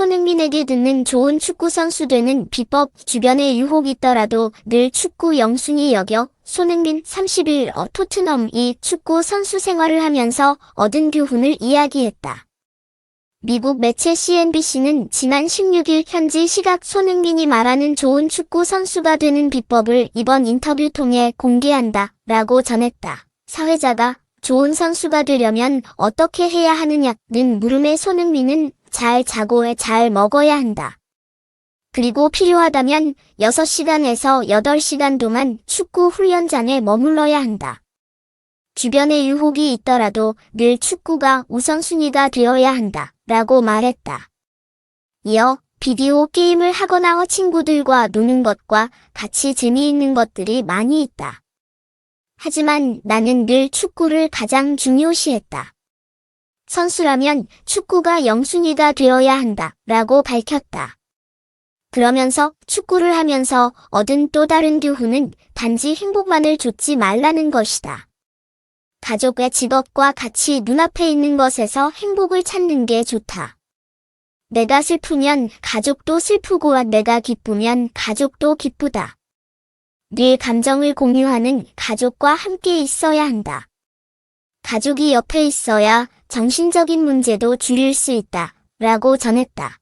손흥민에게 듣는 좋은 축구 선수 되는 비법 주변에 유혹 있더라도 늘 축구 영순이 여겨 손흥민 30일 어 토트넘이 축구 선수 생활을 하면서 얻은 교훈을 이야기했다. 미국 매체 CNBC는 지난 16일 현지 시각 손흥민이 말하는 좋은 축구 선수가 되는 비법을 이번 인터뷰 통해 공개한다 라고 전했다. 사회자가 좋은 선수가 되려면 어떻게 해야 하느냐는 물음에 손흥민은 잘 자고 잘 먹어야 한다. 그리고 필요하다면 6시간에서 8시간 동안 축구 훈련장에 머물러야 한다. 주변에 유혹이 있더라도 늘 축구가 우선순위가 되어야 한다. 라고 말했다. 이어 비디오 게임을 하거나 친구들과 노는 것과 같이 재미있는 것들이 많이 있다. 하지만 나는 늘 축구를 가장 중요시했다. 선수라면 축구가 영순위가 되어야 한다. 라고 밝혔다. 그러면서 축구를 하면서 얻은 또 다른 교훈은 단지 행복만을 좇지 말라는 것이다. 가족의 직업과 같이 눈앞에 있는 것에서 행복을 찾는 게 좋다. 내가 슬프면 가족도 슬프고 내가 기쁘면 가족도 기쁘다. 네 감정을 공유하는 가족과 함께 있어야 한다. 가족이 옆에 있어야 정신적인 문제도 줄일 수 있다. 라고 전했다.